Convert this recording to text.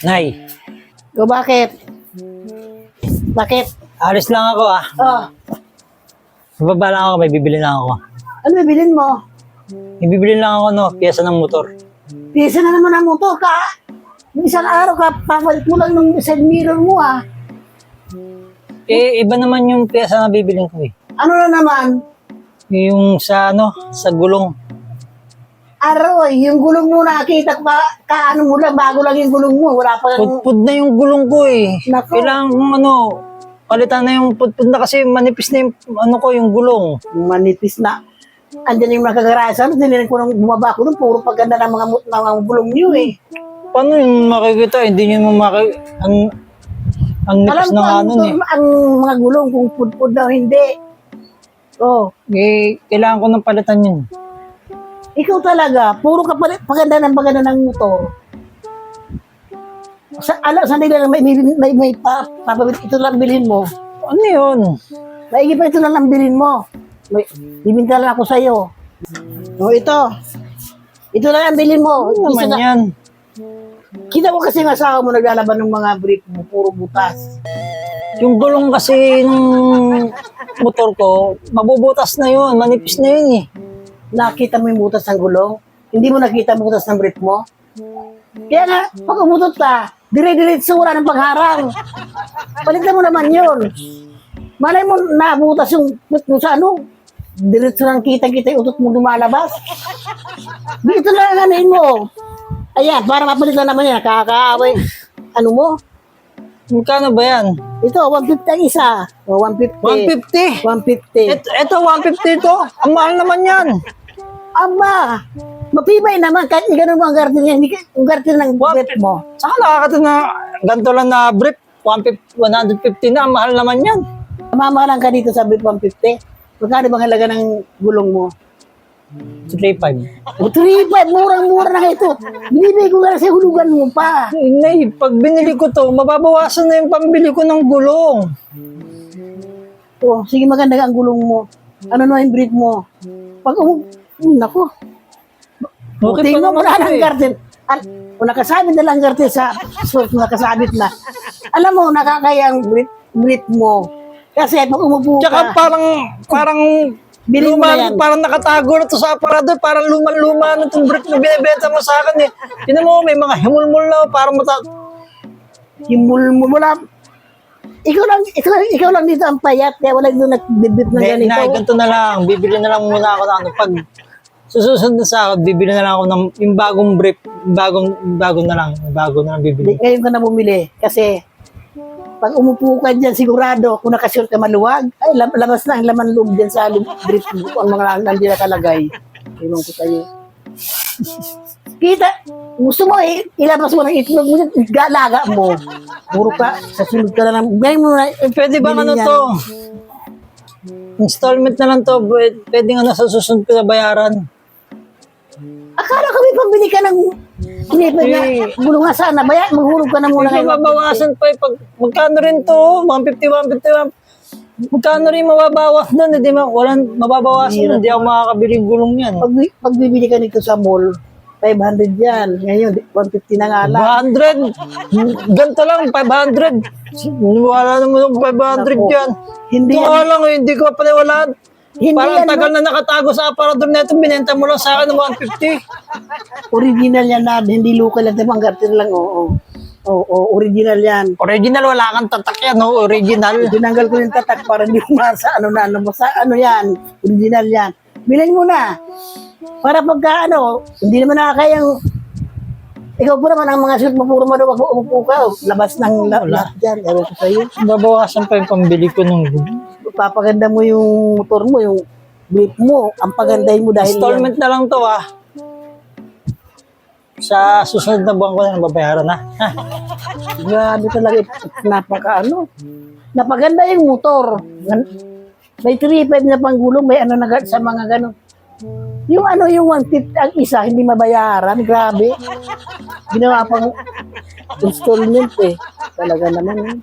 Nay, O bakit? Bakit? alis lang ako ah. Oh, Bababa lang ako, may bibili lang ako. ano bibilin mo? Ibibili lang ako no, pyesa ng motor. Pisa na naman ang motor ka. Isang araw ka, papalit mo lang ng side mirror mo ah. Eh, iba naman yung pyesa na bibilin ko eh. Ano na naman? Yung sa ano, sa gulong. Araw, yung gulong mo nakita ko ka, ka ano mo lang, bago lang yung gulong mo. Wala pa yung... Pudpud na yung gulong ko eh. Nako. Kailangan ano, palitan na yung pudpud na kasi manipis na yung ano ko, yung gulong. manipis na. Andyan yung nakagarasan, dinirin ko nung bumaba ko nung puro paganda ng mga, ng mga gulong niyo eh. Paano yung makikita? Hindi nyo mo maki... Ang, ang nipis ng ano eh. ang mga gulong kung pudpud na o hindi. Oh, Eh, kailangan ko ng palitan yun. Ikaw talaga, puro ka pala, paganda ng paganda ng motor. Sa, alam, sa nila may, may, may, may pa, papabili, ito lang bilhin mo. Ano yun? Maigi pa ito lang bilhin mo. May, bibinta lang ako sa'yo. O ito. Ito lang bilhin mo. Ano naman na- yan? Kita mo kasi ng asawa mo naglalaban ng mga brick mo, puro butas. Yung gulong kasi ng motor ko, mabubutas na yun, manipis na yun eh. Nakita mo yung butas ng gulong? Hindi mo nakita ang butas ng brick mo? Kaya nga, pag umutot ka, dire-diretso wala ng pagharang. Palitan mo naman yun. Malay mo, nabutas yung brick mo sa ano, diretso lang kita-kita yung utot mo lumalabas. Dito lang ang anin mo. Ayan, para mapalitan naman yan, kakaaway. Ano mo? Magkano ba yan? Ito, 150 ang isa. O, 150. 150. 150. Ito, ito 150 to. Ang mahal naman yan. Aba, matibay naman kahit ganun mo ang garden niya, hindi ka- ang garden ng brief mo. Saka nakakata na ganito lang na brief. 150, 150 na, mahal naman yan. Mamahalan ka dito sa brief 150. Magkano bang halaga ng gulong mo? 3.5. O 3.5, murang-mura na ito. Binibigay ko nga sa hulugan mo pa. Nay, pag binili ko to, mababawasan na yung pambili ko ng gulong. O, sige maganda ang gulong mo. Ano na yung brief mo? Pag um, nako. Okay pa Tingnan mo naman na to ang eh. garden. Al, kung nakasabit na lang ang garden sa suot mo, nakasabit na. Alam mo, nakakaya ang brief, brief mo. Kasi pag umupo Tsaka ka, parang, parang, Bili mo luma, na yan. parang nakatago na to sa aparador, parang luman-luma na itong brief na binibenta mo sa akin eh. Tinan mo, may mga himulmul na, parang mata... himul mo wala. Ikaw lang, ikaw, ikaw lang dito ang payat, kaya wala dito nagbibit ng Hindi, ganito. na, ganito na lang, bibili na lang muna ako ng ano, pag susunod na sa akin, bibili na lang ako ng yung bagong brief, bagong, bago na lang, bago na lang bibili. ngayon ka na bumili. Kasi, pag umupo ka dyan, sigurado, kung nakasure ka maluwag, ay, lab- labas na ang laman loob dyan sa loob- brief ang mga nandiyan nakalagay. Iwan ko sa'yo. Kita, gusto mo eh, ilabas mo ng itlog mo dyan, galaga mo. Puro ka, sa sunod ka na lang. Ngayon mo na, eh, Pwede ba ano yan. to? Installment na lang to, pwede, nga sa susunod ko na bayaran. Akala ko may pambili ka ng Pinipag na, Eh. gulong nga sana. Baya, maghulog ka na muna Hindi ngayon. mabawasan pa eh, pag, magkano rin to, 150, 150, magkano rin mababawas doon, hindi ma, walang mababawasan, hindi ako makakabili ng gulong yan. Pag, pag bibili ka nito sa mall, 500 yan. Ngayon, 150 na nga lang. 500, ganito lang, 500. Wala naman yung 500 yan. Hindi Ito yan. nga lang, eh, hindi ko paniwalaan. Hindi Parang yan. tagal na nakatago sa aparador na ito, binenta mo lang sa akin ng 150. Original yan na. Hindi local yan. Diba, ang garter lang. Oo. Oo, oo, original yan. Original, wala kang tatak yan, no? Original. Tinanggal ko yung tatak para hindi umasa. Ano na, ano, basta, ano yan. Original yan. Bilhin mo na. Para pagka ano, hindi naman nakakayang ikaw po naman ang mga suit mo puro maluwag mo umupo ka. Labas ng la- lahat dyan. Ewan ko sa'yo. Babawasan pa yung pambili ko ng gulong. Papaganda mo yung motor mo, yung brief mo, ang pagandahin mo dahil Installment na lang to, ah. Sa susunod na buwan ko na nababayaran na. Yan, grabe talaga, napaka ano, napaganda yung motor. May 3.5 na panggulong, may ano na sa mga gano'n. Yung ano, yung 150 ang isa, hindi mabayaran, grabe. Ginawa pang installment eh. Talaga naman eh.